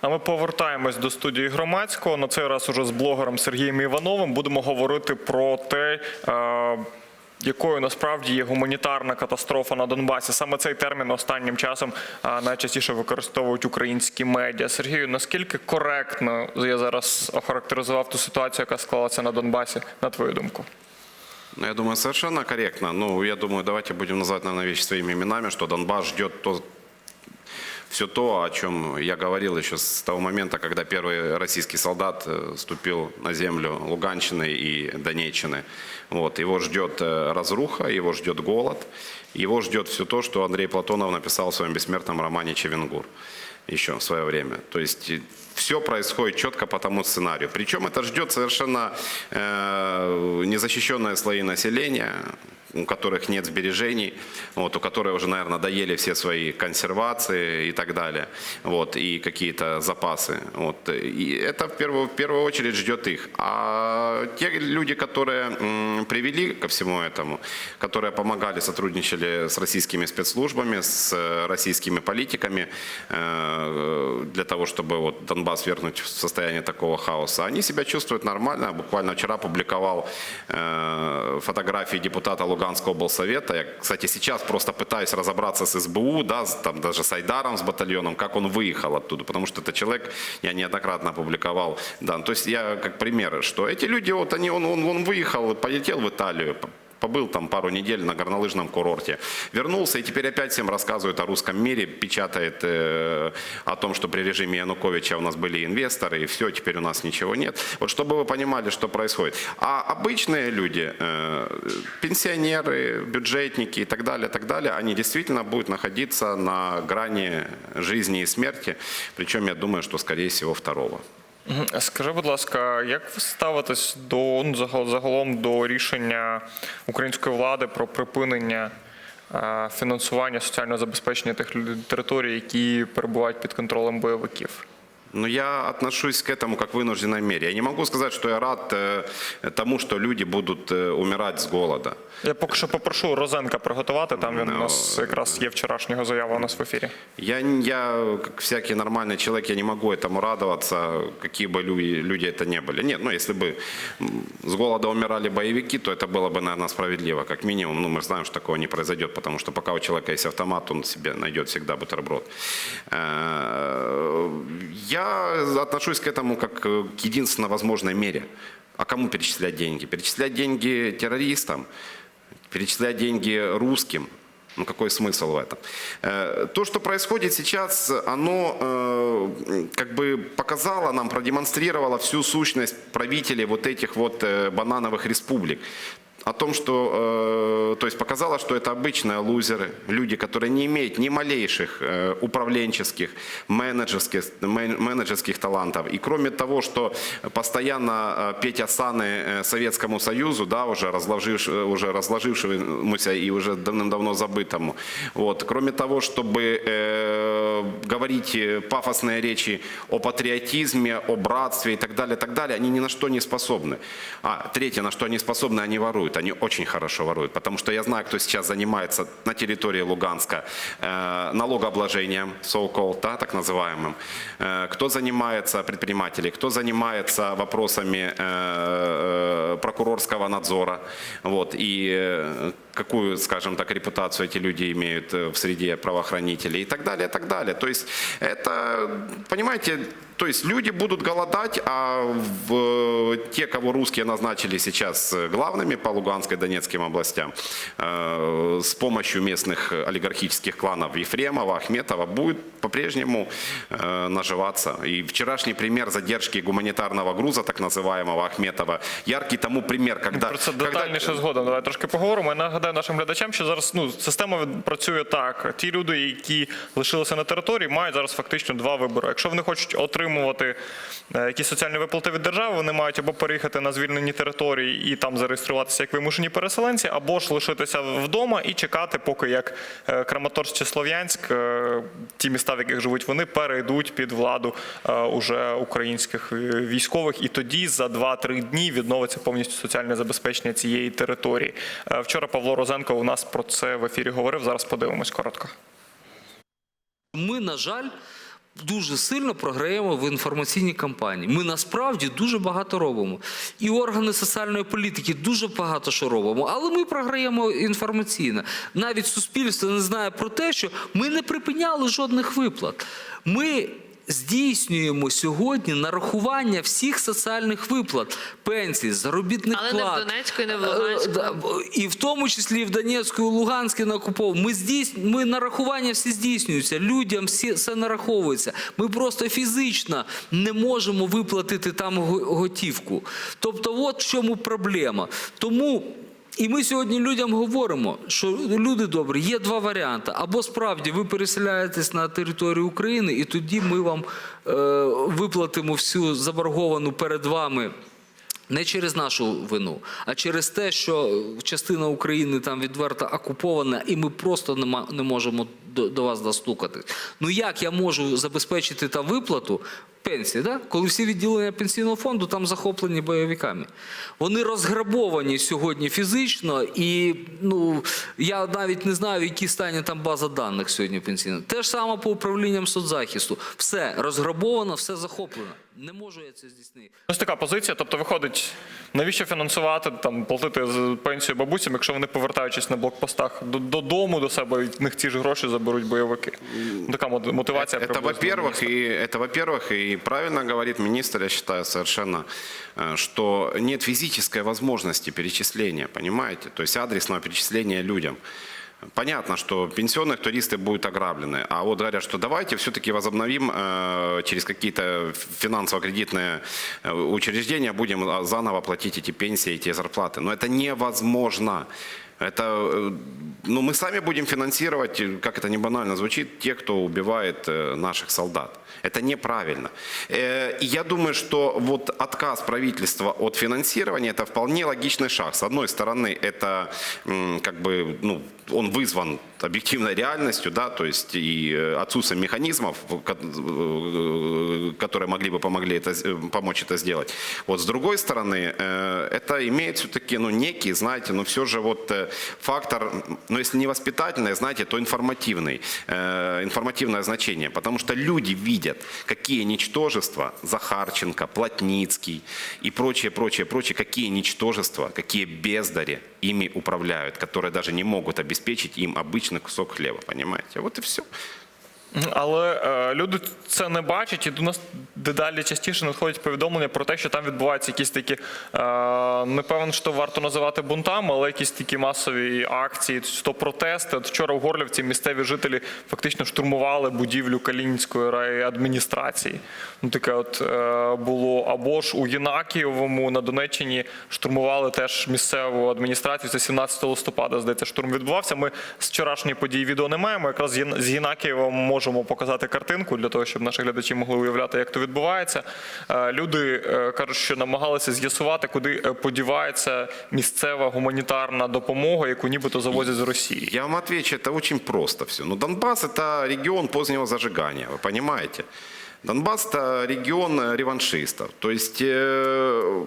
А ми повертаємось до студії громадського. На цей раз уже з блогером Сергієм Івановим будемо говорити про те. е, Якою насправді є гуманітарна катастрофа на Донбасі? Саме цей термін останнім часом е, найчастіше використовують українські медіа. Сергію, наскільки коректно я зараз охарактеризував ту ситуацію, яка склалася на Донбасі, на твою думку? Ну, Я думаю, совершенно корректно. Ну, я думаю, давайте будем называть, наверное, вещи своими именами, что Донбасс ждет то, все то, о чем я говорил еще с того момента, когда первый российский солдат э, ступил на землю Луганщины и Донеччины. Вот. Его ждет э, разруха, его ждет голод, его ждет все то, что Андрей Платонов написал в своем бессмертном романе «Чевенгур» еще в свое время. То есть все происходит четко по тому сценарию. Причем это ждет совершенно э, незащищенные слои населения, у которых нет сбережений, вот, у которых уже, наверное, доели все свои консервации и так далее, вот, и какие-то запасы. Вот, и это в первую, в первую очередь ждет их. А те люди, которые привели ко всему этому, которые помогали, сотрудничали с российскими спецслужбами, с э, российскими политиками э, для того, чтобы вот Донбасс вернуть в состояние такого хаоса, они себя чувствуют нормально. Буквально вчера публиковал э, фотографии депутата Луганского облсовета. Я, кстати, сейчас просто пытаюсь разобраться с СБУ, да, там даже с Айдаром, с батальоном, как он выехал оттуда, потому что это человек, я неоднократно публиковал, да, то есть я как пример, что эти люди, вот они, он, он, он выехал, полетел в Италию, побыл там пару недель на горнолыжном курорте, вернулся и теперь опять всем рассказывает о русском мире, печатает э, о том, что при режиме Януковича у нас были инвесторы, и все, теперь у нас ничего нет. Вот чтобы вы понимали, что происходит. А обычные люди, э, пенсионеры, бюджетники и так далее, так далее, они действительно будут находиться на грани жизни и смерти, причем я думаю, что скорее всего второго. Скажи, будь ласка, як ви ставитесь до ну, загалом до рішення української влади про припинення е, фінансування соціального забезпечення тих територій, які перебувають під контролем бойовиків? Но я отношусь к этому как к вынужденной мере. Я не могу сказать, что я рад э, тому, что люди будут э, умирать с голода. Я поки що попрошу Розенка приготувати. Там він у Ну, нас якраз є вчорашнього заява у нас в ефірі. Я, не- я, как всякий нормальный человек, я не могу этому радоваться, какие бы люди, люди это не были. Нет, ну если бы м, с голода умирали боевики, то это было бы, наверное, справедливо, как минимум. Ну, мы знаем, что такого не произойдет, потому что пока у человека есть автомат, он себе найдет всегда бутерброд. Э, я отношусь к этому как к единственно возможной мере. А кому перечислять деньги? Перечислять деньги террористам, перечислять деньги русским. Ну какой смысл в этом? Э, То, что происходит сейчас, оно э, как бы показало нам, продемонстрировало всю сущность правителей вот этих вот э, банановых республик. О том, что, э, то есть показало, что это обычные лузеры, люди, которые не имеют ни малейших э, управленческих, менеджерских, мен- менеджерских талантов. И кроме того, что постоянно э, петь осаны э, Советскому Союзу, да, уже, разложивш, э, уже разложившемуся и уже давным-давно забытому. Вот. Кроме того, чтобы говорить э, пафосные речи о патриотизме, о братстве и так далее, так далее, они ни на что не способны. А третье, на что они способны, они воруют. Они очень хорошо воруют. Потому что я знаю, кто сейчас занимается на территории Луганска э, налогообложением, so-called, да, так называемым. Э, кто занимается, предприниматели, кто занимается вопросами э, прокурорского надзора. Вот, и э, какую, скажем так, репутацию эти люди имеют э, в среде правоохранителей и так далее, и так далее. То есть это, понимаете, то есть люди будут голодать, а в, те, кого русские назначили сейчас э, главными по Луганской и Донецким областям, э, с помощью местных олигархических кланов Ефремова, Ахметова, будет по-прежнему э, наживаться. И вчерашний пример задержки гуманитарного груза, так называемого Ахметова, яркий тому пример, когда... Про це когда- детальніше згодом. Давай трошки поговоримо. Я нагадаю нашим глядачам, що зараз ну система від- працює так. Ті люди, які лишилися на території, мають зараз фактично два вибори. Якщо вони хочуть отримувати е, якісь соціальні виплати від держави, вони мають або переїхати на звільнені території і там зареєструватися як вимушені переселенці, або ж лишитися вдома і чекати, поки як е, Краматорськ чи Слов'янськ, е, ті міста, в яких живуть вони, перейдуть під владу уже українських військових, і тоді за 2-3 дні відновиться повністю соціальне забезпечення цієї території. Вчора Павло Розенко у нас про це в ефірі говорив. Зараз подивимось коротко. Ми, на жаль, дуже сильно програємо в інформаційній кампанії. Ми насправді дуже багато робимо. І органи соціальної політики дуже багато що робимо. Але ми програємо інформаційно. Навіть суспільство не знає про те, що ми не припиняли жодних виплат. Ми здійснюємо сьогодні нарахування всіх соціальних виплат, пенсій, заробітних Але не в плат. Донецьку і не в Е, Луганську. І в тому числі і в Донецьку, і Луганську на окупов. Ми здійс... ми нарахування всі здійснюються. Людям всі все нараховується. Ми просто фізично не можемо виплатити там готівку. Тобто, от в чому проблема. Тому. І ми сьогодні людям говоримо, що люди добрі, є два варіанти. Або справді ви переселяєтесь на територію України, і тоді ми вам е, виплатимо всю заборговану перед вами не через нашу вину, а через те, що частина України там відверто окупована, і ми просто не, можемо до, вас достукати. Ну як я можу забезпечити там виплату пенсії, да? коли всі відділення пенсійного фонду там захоплені бойовиками? Вони розграбовані сьогодні фізично, і ну я навіть не знаю, в якій стані там база даних сьогодні пенсійна. Те ж саме по управлінням соцзахисту. Все розграбовано, все захоплено. Не можу я це здійснити. Ось така позиція. Тобто, виходить, навіщо фінансувати там, платити з пенсію бабусям, якщо вони повертаючись на блокпостах до- додому до себе, і в них ці ж гроші заберуть бойовики. Така мо- мотивація. Это, приблизно во-первых, и это во-первых, и правильно говорит министр, я считаю совершенно, э, что нет физической возможности перечисления, понимаете? То есть адресного перечисления людям. Понятно, что пенсионных туристы будут ограблены, а вот говорят, что давайте все-таки возобновим э, через какие-то финансово-кредитные э, учреждения, будем а, заново платить эти пенсии, эти зарплаты. Но это невозможно. Это, э, ну, мы сами будем финансировать, э, как это не банально звучит, тех, кто убивает э, наших солдат. Это неправильно. Я думаю, что вот отказ правительства от финансирования – это вполне логичный шаг. С одной стороны, это как бы, ну, он вызван объективной реальностью, да, то есть и э, отсутствием механизмов, э, которые могли бы помогли это, э, помочь это сделать. Вот с другой стороны, это имеет все-таки, ну, некий, знаете, но все же вот фактор, ну, если не воспитательный, знаете, то информативный, информативное значение, потому что люди видят, какие ничтожества Захарченко, Плотницкий и прочее, прочее, прочее, какие ничтожества, какие бездари ими управляют, которые даже не могут обеспечить им обычный кусок хлеба, понимаете? Вот и все. Але е, люди це не бачать, і до нас дедалі частіше надходять повідомлення про те, що там відбуваються якісь такі, е, не певно, що варто називати бунтами, але якісь такі масові акції, то протести. От вчора в Горлівці місцеві жителі фактично штурмували будівлю Калінської райадміністрації. Ну таке от е, було. Або ж у Єнакієвому на Донеччині штурмували теж місцеву адміністрацію. Це 17 листопада, здається, штурм відбувався. Ми з вчорашньої події відео не маємо. Якраз з Єн- з Єнакієва можемо показати картинку для того, щоб наші глядачі могли уявляти, як то відбувається. Е, Люди е, кажуть, що намагалися з'ясувати, куди е, подівається місцева гуманітарна допомога, яку нібито завозять з Росії. Я вам отвечу, это очень просто все. Но Донбасс это регион позднего зажигания, вы понимаете? Донбасс это регион э, реваншистов. То есть э,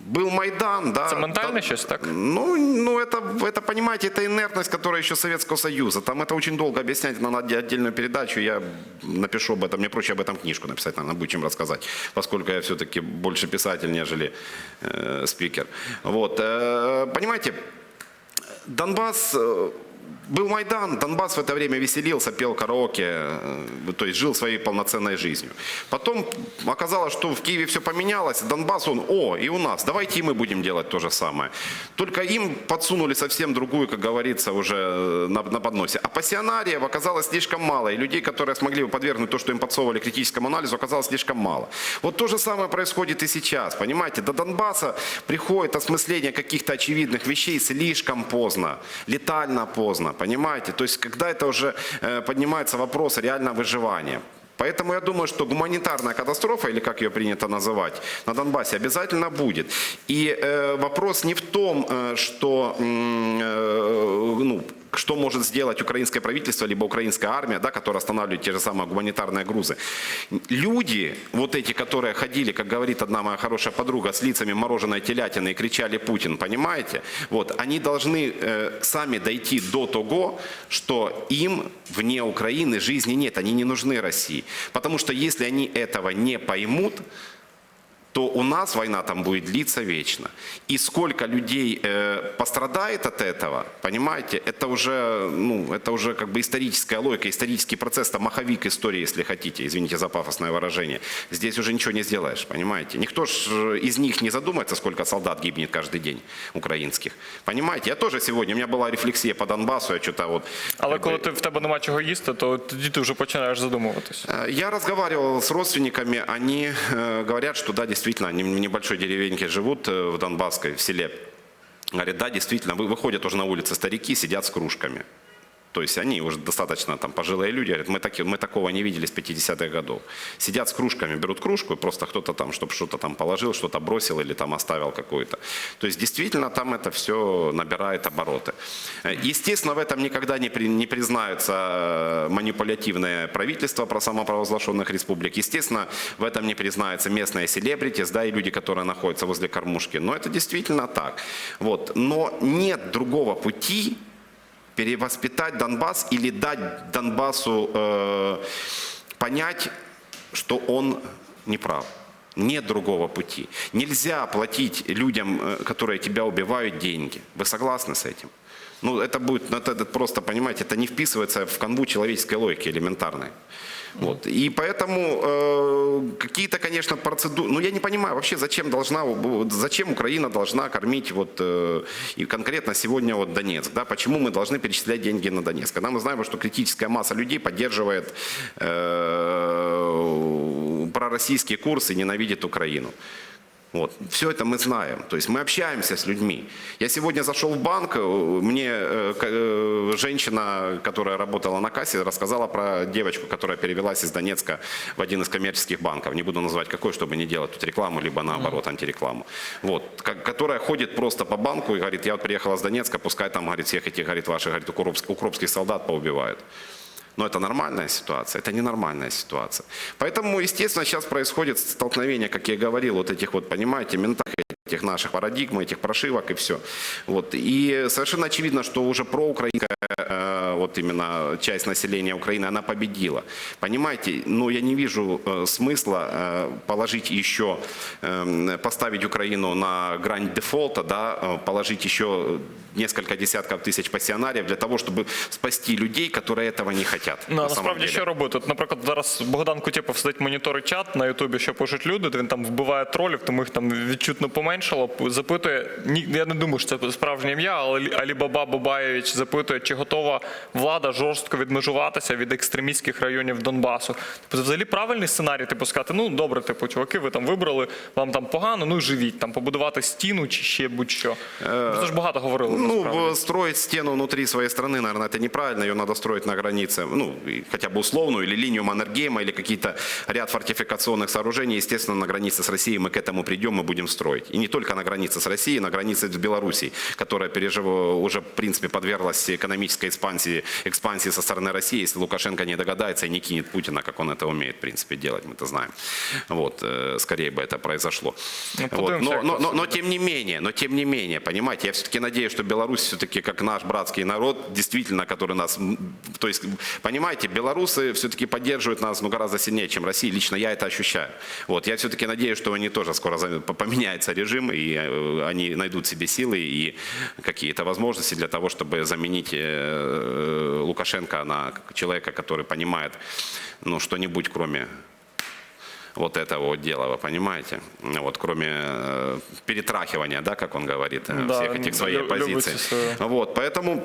был Майдан, да. Это ментально да, щас так? Ну, ну это, это, понимаете, это инертность, которая еще Советского Союза. Там это очень долго объяснять, надо отде- отдельную передачу. Я напишу об этом, мне проще об этом книжку написать, наверное, будет чем рассказать, поскольку я все-таки больше писатель, нежели э, спикер. Вот, э, понимаете, Донбасс, э, был Майдан, Донбасс в это время веселился, пел караоке, э, то есть жил своей полноценной жизнью. Потом оказалось, что в Киеве все поменялось, Донбасс, он, о, и у нас, давайте и мы будем делать то же самое. Только им подсунули совсем другую, как говорится, уже э, на, на подносе. А пассионариев оказалось слишком мало, и людей, которые смогли бы подвергнуть то, что им подсовывали критическому анализу, оказалось слишком мало. Вот то же самое происходит и сейчас, понимаете, до Донбасса приходит осмысление каких-то очевидных вещей слишком поздно, летально поздно, понимаете? То есть, когда это уже э, поднимается вопрос реально выживания. Поэтому я думаю, что гуманитарная катастрофа, или как ее принято называть, на Донбассе обязательно будет. И э, вопрос не в том, э, что э, ну, что может сделать украинское правительство, либо украинская армия, да, которая останавливает те же самые гуманитарные грузы. Люди, вот эти, которые ходили, как говорит одна моя хорошая подруга, с лицами мороженой телятины и кричали «Путин», понимаете? Вот, они должны э, сами дойти до того, что им вне Украины жизни нет, они не нужны России. Потому что если они этого не поймут, то у нас война там будет длиться вечно. И сколько людей э, пострадает от этого, понимаете, это уже, ну, это уже как бы историческая логика, исторический процесс, там маховик истории, если хотите, извините за пафосное выражение. Здесь уже ничего не сделаешь, понимаете. Никто ж э, из них не задумается, сколько солдат гибнет каждый день украинских. Понимаете, я тоже сегодня, у меня была рефлексия по Донбассу, я что-то вот... Але как бы- коли ти в тебе нема чого їсти, то тоді ти вже починаєш задумуватись. Э, Я разговаривал с родственниками, они э, говорят, что да, действительно, они в небольшой деревеньке живут э, в Донбасской, в селе. Говорят, да, действительно, вы- выходят уже на улицы старики, сидят с кружками. То есть они уже достаточно там пожилые люди, говорят, мы, таки, мы такого не видели с 50-х годов. Сидят с кружками, берут кружку, и просто кто-то там, чтобы что-то там положил, что-то бросил или там оставил какое-то. То есть действительно там это все набирает обороты. Естественно, в этом никогда не, при- не признаются э, манипулятивное правительство про самопровозглашенных республик. Естественно, в этом не признаются местные селебритис, да, и люди, которые находятся возле кормушки. Но это действительно так. Вот. Но нет другого пути, перевоспитать Донбасс или дать Донбассу э, понять, что он не прав. Нет другого пути. Нельзя платить людям, э, которые тебя убивают, деньги. Вы согласны с этим? Ну, это будет, ну, это, это просто, понимаете, это не вписывается в канву человеческой логики элементарной. Вот. И поэтому э, какие-то, конечно, процедуры... Ну, я не понимаю вообще, зачем должна... Зачем Украина должна кормить вот... э, и конкретно сегодня вот Донецк, да? Почему мы должны перечислять деньги на Донецк? Когда мы знаем, что критическая масса людей поддерживает э, пророссийский курс и ненавидит Украину. Вот. Все это мы знаем. То есть мы общаемся с людьми. Я сегодня зашел в банк, э, мне э, э, женщина, которая работала на кассе, рассказала про девочку, которая перевелась из Донецка в один из коммерческих банков. Не буду называть какой, чтобы не делать тут рекламу, либо наоборот антирекламу. Вот. Которая ходит просто по банку и говорит, я вот приехала с Донецка, пускай там, говорит, всех этих, говорит, ваших, говорит, укропских солдат поубивают. Но это нормальная ситуация, это ненормальная ситуация. Поэтому, естественно, сейчас происходит столкновение, как я говорил, вот этих вот, понимаете, ментах, этих наших парадигм, этих прошивок и все. Вот. И совершенно очевидно, что уже проукраинская э, вот именно часть населения Украины, она победила. Понимаете, но я не вижу э, смысла э, положить еще, э, поставить Украину на грань дефолта, да, э, положить еще несколько десятков тысяч пассионариев для того, чтобы спасти людей, которые этого не хотят. Ну, на а самом насправді деле. що робити? От, наприклад, зараз Богдан Кутєпов сидить моніторить чат на Ютубі, що пишуть люди, де він там вбиває тролів, тому їх там відчутно поменшало. Запитує, ні, я не думаю, що це справжнє ім'я, але Алі- Алібаба Бабаєвич запитує, чи готова влада жорстко відмежуватися від екстремістських районів Донбасу. Типу, це взагалі правильний сценарій, типу, сказати, ну добре, типу, чуваки, ви там вибрали, вам там погано, ну живіть, там побудувати стіну чи ще будь-що. Це ж багато говорили. Ну, насправді. в- строить стену внутри своей страны, наверное, это неправильно. Ее надо строить на границе, ну, и хотя бы условную, или линию Маннергейма, или какие-то ряд фортификационных сооружений. Естественно, на границе с Россией мы к этому придем и будем строить. И не только на границе с Россией, на границе с Белоруссией, которая пережив... уже, в принципе, подверглась экономической экспансии, экспансии со стороны России, если Лукашенко не догадается и не кинет Путина, как он это умеет, в принципе, делать, мы это знаем. Вот, э, скорее бы это произошло. Ну, Вот. Но, но, но, но тем не менее, но тем не менее, понимаете, я все-таки надеюсь, что Беларусь все-таки как наш братский народ, действительно, который нас, то есть, понимаете, белорусы все-таки поддерживают нас, ну, гораздо сильнее, чем Россия, лично я это ощущаю. Вот, я все-таки надеюсь, что они тоже скоро поменяется режим, и э, они найдут себе силы и какие-то возможности для того, чтобы заменить э, Лукашенко на человека, который понимает, ну, что-нибудь кроме вот этого вот дела, вы понимаете? Вот, кроме э, перетрахивания, да, как он говорит, Да, всех этих своей позиции. Вот, поэтому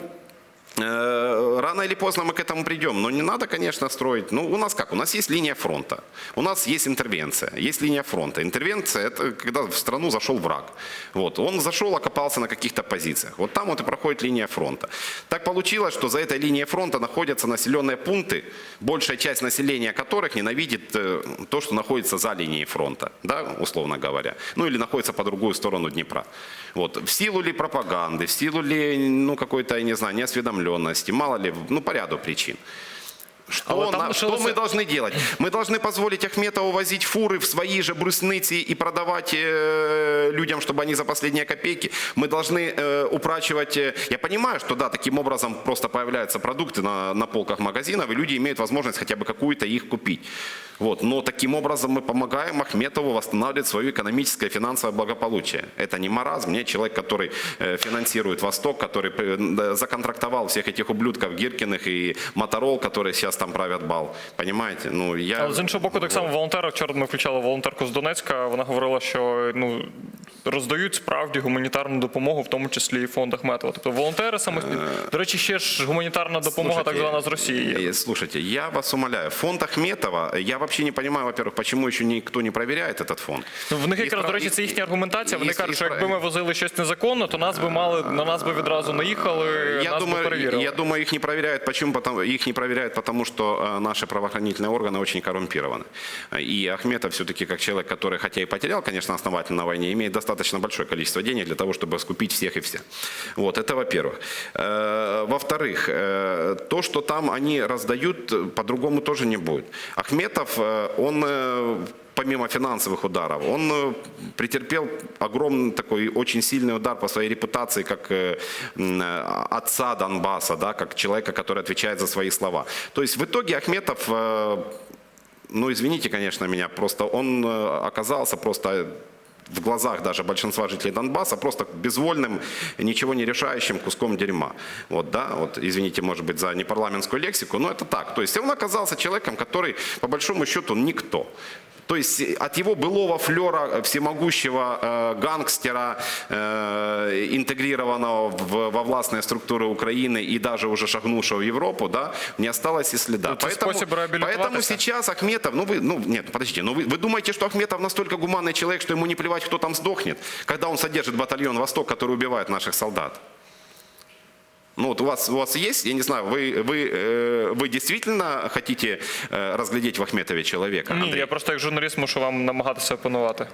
рано или поздно мы к этому придем. Но не надо, конечно, строить. Ну, у нас как? У нас есть линия фронта. У нас есть интервенция. Есть линия фронта. Интервенция – это когда в страну зашел враг. Вот. Он зашел, окопался на каких-то позициях. Вот там вот и проходит линия фронта. Так получилось, что за этой линией фронта находятся населенные пункты, большая часть населения которых ненавидит э, то, что находится за линией фронта, да, условно говоря. Ну или находится по другую сторону Днепра. Вот. В силу ли пропаганды, в силу ли ну, какой-то, я не знаю, неосведомленности, целеустремленности, мало ли, ну, по ряду причин. Что, А вот там на- что мы должны делать? Мы должны позволить Ахметову возить фуры в свои же брусницы и продавать э, людям, чтобы они за последние копейки. Мы должны э, упрачивать... э, я понимаю, что да, таким образом просто появляются продукты на, на полках магазинов, и люди имеют возможность хотя бы какую-то их купить. Вот. Но таким образом мы помогаем Ахметову восстанавливать свое экономическое и финансовое благополучие. Это не маразм. Мне человек, который э, финансирует Восток, который э, законтрактовал всех этих ублюдков Гиркиных и Моторол, которые сейчас там правят бал. Понимаете? Ну, я... Але з іншого боку, так само волонтери. Вчора ми включали волонтерку з Донецька. Вона говорила, що ну роздають справді гуманітарну допомогу, в тому числі і фонд Ахметова. Тобто волонтери саме до речі, ще ж гуманітарна допомога, так Слушайте, звана з Росії. є. э, Слушайте, я вас умоляю, фонд Ахметова, я вообще не понимаю, во-первых, почему еще никто не проверяет этот фонд. Ну, в них І якраз, до спра- речі, це їхня аргументація. Вони і- кажуть, і що спра- якби ми возили щось незаконно, то нас би мали на нас би відразу наїхали, Я нас би думаю, перевірили. я думаю, их не проверяют. Почему? Потому, их не проверяют, потому что э, наши правоохранительные органы очень коррумпированы. И Ахметов все-таки как человек, который, хотя и потерял, конечно, основательно на войне, имеет достаточно большое количество денег для того, чтобы скупить всех и вся. Вот, это во-первых. Э, Во-вторых, э, то, что там они раздают, по-другому тоже не будет. Ахметов, э, он помимо финансовых ударов, он претерпел огромный такой очень сильный удар по своей репутации как отца Донбасса, да, как человека, который отвечает за свои слова. То есть в итоге Ахметов, ну извините, конечно, меня, просто он оказался просто в глазах даже большинства жителей Донбасса просто безвольным, ничего не решающим куском дерьма. Вот, да, вот, извините, может быть, за непарламентскую лексику, но это так. То есть он оказался человеком, который, по большому счету, никто. То есть э, от его былого флера всемогущего э, гангстера, э, интегрированного в, во властные структуры Украины и даже уже шагнувшего в Европу, да, не осталось и следа. Ну, это способ реабилитироваться. поэтому сейчас Ахметов, ну вы, ну нет, подождите, ну вы, вы думаете, что Ахметов настолько гуманный человек, что ему не плевать, кто там сдохнет, когда он содержит батальон Восток, который убивает наших солдат? Ну вот у вас, у вас есть, я не знаю, вы, вы, э, вы действительно хотите э, разглядеть в Ахметове человека? Ні, я просто як журналіст мушу вам намагатися опанувати.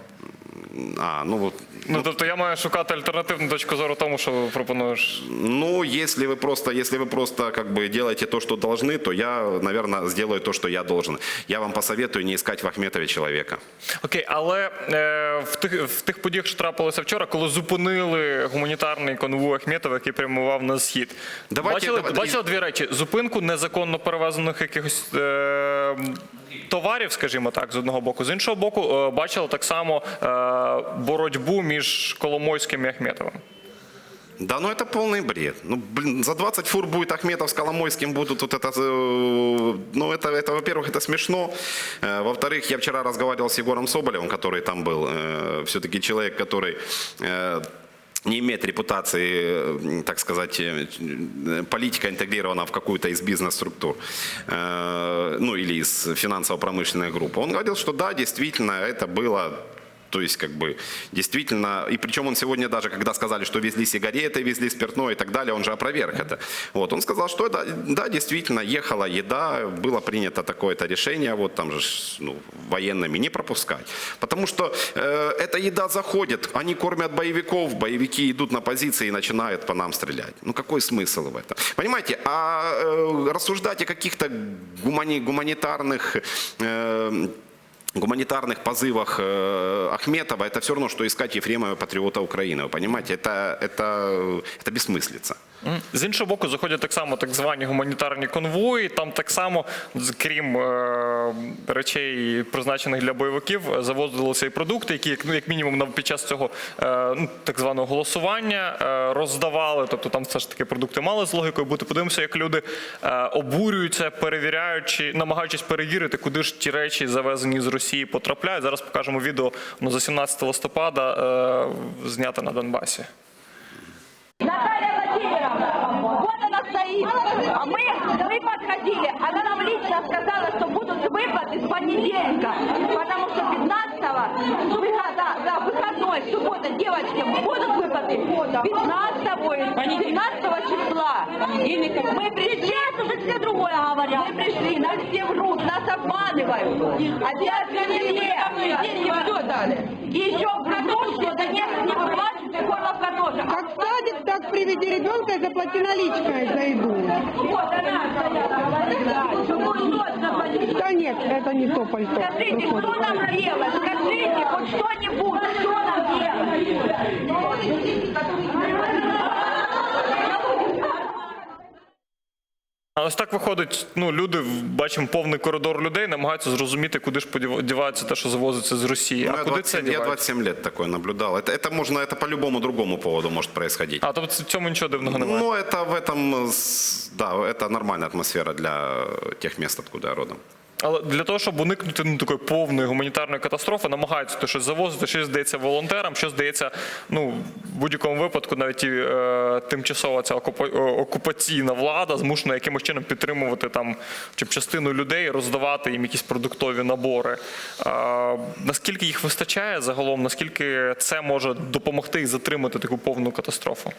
А, ну вот, Ну тобто я маю шукати альтернативну точку зору тому, що ви пропонуєш. ну если вы просто, если вы просто как бы делаете то, что должны, то я, наверное, сделаю то, что я должен. Я вам посоветую не искать в Ахметове человека. Окей, але е, в тих в тих подіях, що трапилося вчора, коли зупинили гуманітарний конвой Ахметова, який прямував на схід. Давайте- бачили, давайте- бачили дві речі: зупинку незаконно перевезених якихось. Е, Товарів, скажімо так, з одного боку, з іншого боку, е, бачили так само е, боротьбу між Коломойським і Ахметовим. Да, ну это полный бред. Ну, блин, за 20 фур будет Ахметов с Коломойским будут вот это... э, Ну, это, это во-первых, это смешно. Э, Во-вторых, я вчера разговаривал с Егором Соболевым, который там был. Все-таки человек, который э, не имеет репутации, э, так сказать, э, политика интегрирована в какую-то из бизнес-структур, э, ну или из финансово-промышленной группы. Он говорил, что да, действительно, это было то есть, как бы, действительно, и причем он сегодня даже, когда сказали, что везли сигареты, везли спиртное и так далее, он же опроверг это. Вот, он сказал, что да, да, действительно, ехала еда, было принято такое-то решение, вот там же, ну, военными не пропускать. Потому что э, эта еда заходит, они кормят боевиков, боевики идут на позиции и начинают по нам стрелять. Ну, какой смысл в этом? Понимаете, а э, рассуждать о каких-то гумани- гуманитарных... э, гуманитарных позывах э, Ахметова, это все равно, что искать Ефремова патриота Украины. Вы понимаете, это, это, это бессмыслица. Мгм. З іншого боку, заходять так само так звані гуманітарні конвої. Там так само, з- крім е, речей, призначених для бойовиків, завозилися і продукти, які як, ну, як мінімум під час цього е, ну, так званого голосування е, роздавали. Тобто там все ж таки продукти мали з логікою бути. Подивимося, як люди е, обурюються, перевіряючи, намагаючись перевірити, куди ж ті речі, завезені з Росії, потрапляють. Зараз покажемо відео воно за 17 листопада, е, знято на Донбасі. Стоит. А мы, мы подходили. Она нам лично сказала, что будут выплаты с понедельника. Потому что 15-го, суббота, да, да, выходной, суббота, девочки, будут выплаты 15 17 числа. Мы пришли, уже все другое говорят. Мы пришли, нас все врут, нас обманывают. Опять же, деньги все дали. И еще в Картошке Донецк не выплачивает, и Горловка тоже. Как в садик, так приведи ребенка и заплати наличкой за еду. Вот она стояла. Да нет, это не то пальто. Скажите, что нам делать? Скажите, хоть что-нибудь, что нам делать? А ось так виходить, ну люди бачимо повний коридор людей, намагаються зрозуміти, куди ж подів- дівається те, що завозиться з Росії. Ну, а я, куди 27, це я дівається? 27 лет такое наблюдал. Это, это можно, это по любому другому поводу может происходить. А тобто в цьому нічого дивного немає. Ну, это в этом, э, с- да, это нормальная атмосфера для э, тех мест, откуда я родом. Але для того, щоб уникнути ну, такої повної гуманітарної катастрофи, намагаються то щось завозити, щось здається волонтерам, що здається, ну в будь-якому випадку, навіть і е, тимчасова ця окупа- о- окупаційна влада змушена якимось чином підтримувати там чи б частину людей, роздавати їм якісь продуктові набори. А, наскільки їх вистачає загалом, наскільки це може допомогти і затримати таку повну катастрофу?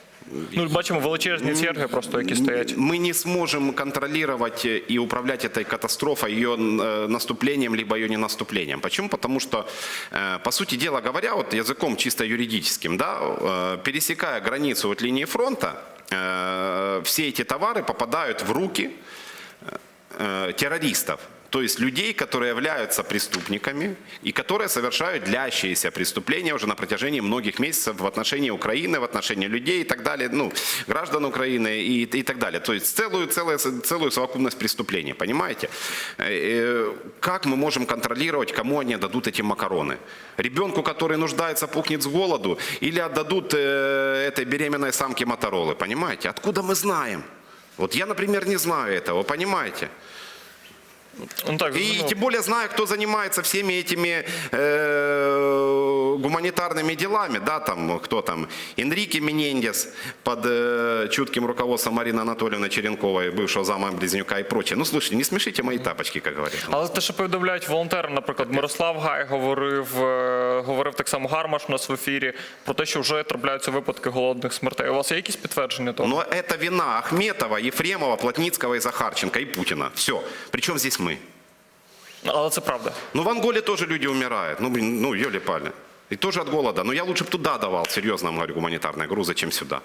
Ну, бачимо величезні черги, просто які стоять. Мы не сможем контролировать и управлять этой катастрофой, ее э, наступлением, либо ее не наступлением. Почему? Потому что, э, по сути дела говоря, вот языком чисто юридическим, да, э, пересекая границу от линии фронта, э, все эти товары попадают в руки э, террористов. То есть людей, которые являются преступниками и которые совершают длящиеся преступления уже на протяжении многих месяцев в отношении Украины, в отношении людей и так далее, ну, граждан Украины и, и так далее. То есть целую, целую, целую совокупность преступлений, понимаете? Э, э, Как мы можем контролировать, кому они отдадут эти макароны? Ребенку, который нуждается, пухнет с голоду, или отдадут э, этой беременной самке Моторолы, понимаете? Откуда мы знаем? Вот я, например, не знаю этого, понимаете? Ну так И зрозуміло. тем более знаю, кто занимается всеми этими э, гуманитарными делами, да, там, кто там, Энрике Менендес под э, чутким руководством Марины Анатольевны Черенковой, бывшего зама Близнюка и прочее. Ну, слушайте, не смешите мои тапочки, как говорят. Але те, що повідомляють волонтери, наприклад, Мирослав Гай говорив, е, говорив так само Гармаш у нас в ефірі про те, що вже трапляються випадки голодних смертей. У вас є якісь підтвердження того? Но это вина Ахметова, Ефремова, Плотницкого и Захарченко и Путина. Все. Причем здесь мы? Але це правда. Ну, в Анголе тоже люди умирают. Ну, блин, ну, ели-пали. И тоже от голода. Но я лучше бы туда давал, серьезно вам говорю, гуманитарные грузы, чем сюда.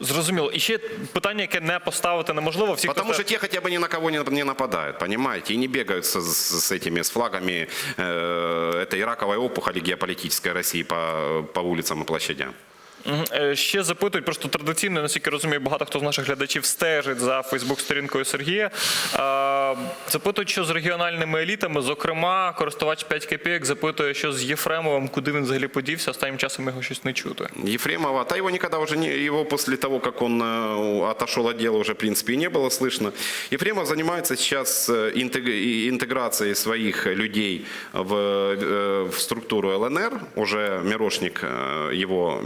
Зрозуміло. І ще питання, яке не поставити неможливо. Всі, Потому хто что те хотя бы ни на кого не, не нападают, понимаете, и не бегают с, с- с этими, с флагами э, этой раковой опухоли геополитической России по, по улицам и площадям. Мгм. Е, Ще запитують, просто традиційно, наскільки розумію, багато хто з наших глядачів стежить за Фейсбук-сторінкою Сергія. Е, Запитують, що з регіональними елітами, зокрема, користувач 5 копійок запитує, що з Єфремовим, куди він взагалі подівся. Останнім часом його щось не чути. Ефремова, та его никогда уже не, его после того, как он э, отошел от дела, уже в принципе и не было слышно. Ефремов занимается сейчас э, интег- и- интеграцией своих людей в, э, в структуру ЛНР. Уже Мирошник, э, его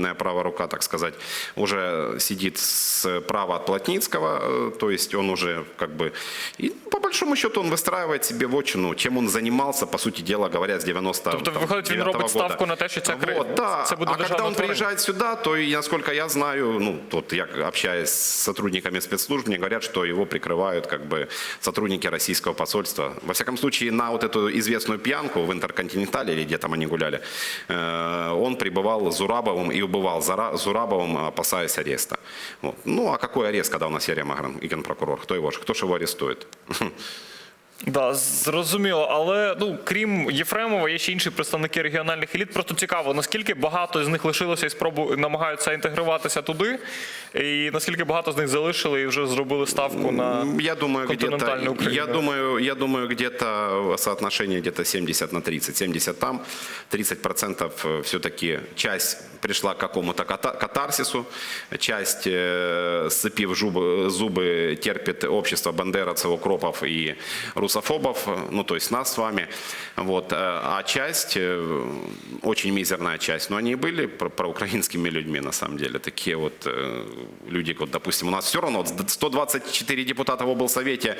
медийная правая рука, так сказать, уже сидит справа от Плотницкого, э, то есть он уже как бы... И по большому счету он выстраивает себе вотчину, чем он занимался, по сути дела говоря, с 90 Тобто, там, виходить, він 9-го робить года. ставку на те, що ця кри- Вот, да. це буде а когда державне он творення. приезжает сюда, то, насколько я знаю, ну, тут я общаюсь с сотрудниками спецслужб, мне говорят, что его прикрывают как бы сотрудники российского посольства. Во всяком случае, на вот эту известную пьянку в Интерконтинентале, или где там они гуляли, э, он пребывал с Зурабовым и убывал Зара- Зурабовым, опасаясь ареста. Вот. Ну, а какой арест, когда у нас Ярия Магран и генпрокурор? Кто его, кто же его арестует? Да, зрозуміло. Але ну крім Єфремова, є ще інші представники регіональних еліт. Просто цікаво, наскільки багато з них лишилося і спробу намагаються інтегруватися туди, і наскільки багато з них залишили і вже зробили ставку на Я думаю, континентальну где-то, Україну. я думаю, я думаю, где-то соотношение где-то 70 на 30. 70 там, 30 процентов все-таки часть пришла к какому-то ката- катарсису, часть, э, сцепив зубы, зубы, терпит общество бандеровцев, укропов и русофобов, ну то есть нас с вами. Вот. э, А часть, э, очень мизерная часть, но они и были про- проукраинскими людьми на самом деле. Такие вот э, люди, вот, допустим, у нас все равно вот 124 депутата в облсовете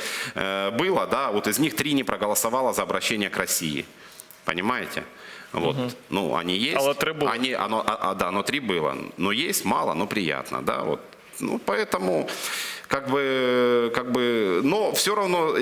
было, да, вот из них три не проголосовало за обращение к России. Понимаете? Вот. Ну, они есть. Але три було. Они, оно, а, а, да, но три было. Но есть мало, но приятно, да, вот. Ну, поэтому как бы, как бы но все равно,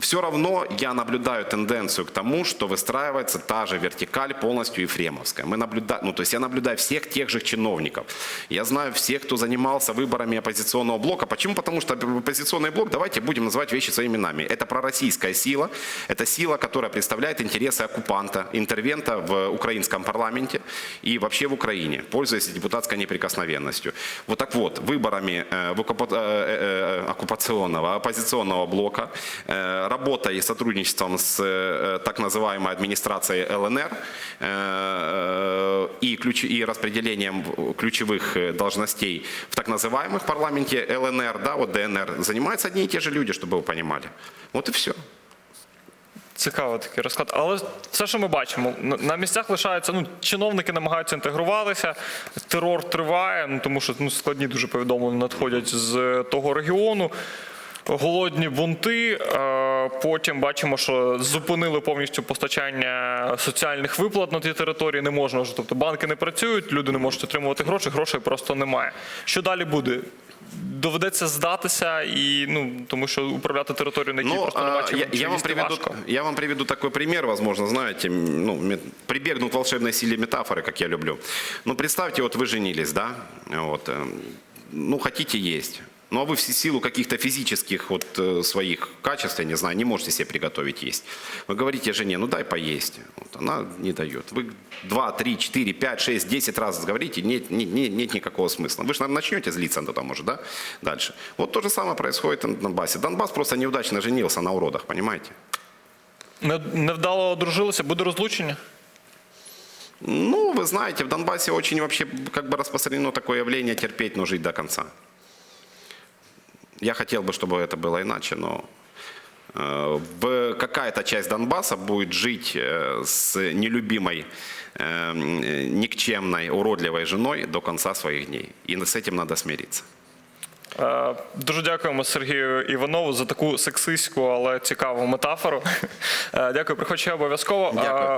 все равно я наблюдаю тенденцию к тому, что выстраивается та же вертикаль полностью ефремовская. Мы наблюдаем, ну, то есть я наблюдаю всех тех же чиновников. Я знаю всех, кто занимался выборами оппозиционного блока. Почему? Потому что оппозиционный блок, давайте будем называть вещи своими именами. Это пророссийская сила, это сила, которая представляет интересы оккупанта, интервента в украинском парламенте и вообще в Украине, пользуясь депутатской неприкосновенностью. Вот так вот, выборами э, в э, э, оккупационного оппозиционного блока, э, работой и сотрудничеством с э, так называемой администрацией ЛНР э, и, ключ, и распределением ключевых э, должностей в так называемых парламенте ЛНР, да, вот ДНР, занимаются одни и те же люди, чтобы вы понимали. Вот и все. Цікавий такий розклад. Але все, що ми бачимо, на- місцях лишаються, ну, чиновники намагаються інтегруватися, терор триває, ну, тому що ну, складні дуже повідомлення надходять з того регіону Голодні бунти. е, Потім бачимо, що зупинили повністю постачання соціальних виплат на ті території. Не можна вже. Тобто банки не працюють, люди не можуть отримувати гроші, грошей просто немає. Що далі буде? Доведеться здатися і ну тому, що управляти територією, на якій Ну, просто не а, бачимо. я, я вам можливості, приведу, важко. я вам приведу такой пример, возможно, знаете, м, ну, ме- прибегну к волшебной силе метафоры, как я люблю. Ну, представьте, вот вы женились, да, вот, эм, ну, хотите есть, ну, а вы в силу каких-то физических вот э, своих качеств, я не знаю, не можете себе приготовить есть. Вы говорите жене, ну, дай поесть. Вот, она не дает. Вы 2, 3, 4, 5, 6, 10 раз говорите, нет, нет, нет, нет никакого смысла. Вы же, наверное, начнете злиться на там уже, да, дальше. Вот то же самое происходит на Донбассе. Донбасс просто неудачно женился на уродах, понимаете? Не- Невдало одружилися, буде розлучення? Ну, вы знаете, в Донбассе очень вообще как бы распространено такое явление терпеть, но жить до конца. Я хотел бы, чтобы это было иначе, но э, в- какая-то часть Донбасса будет жить э, с нелюбимой, э, м, э, никчемной, уродливой женой до конца своих дней. И с этим надо смириться. Е, Дуже дякуємо Сергію Іванову за таку сексистську, але цікаву метафору. Е, Дякую, приходь ще обов'язково. Дякую. Е,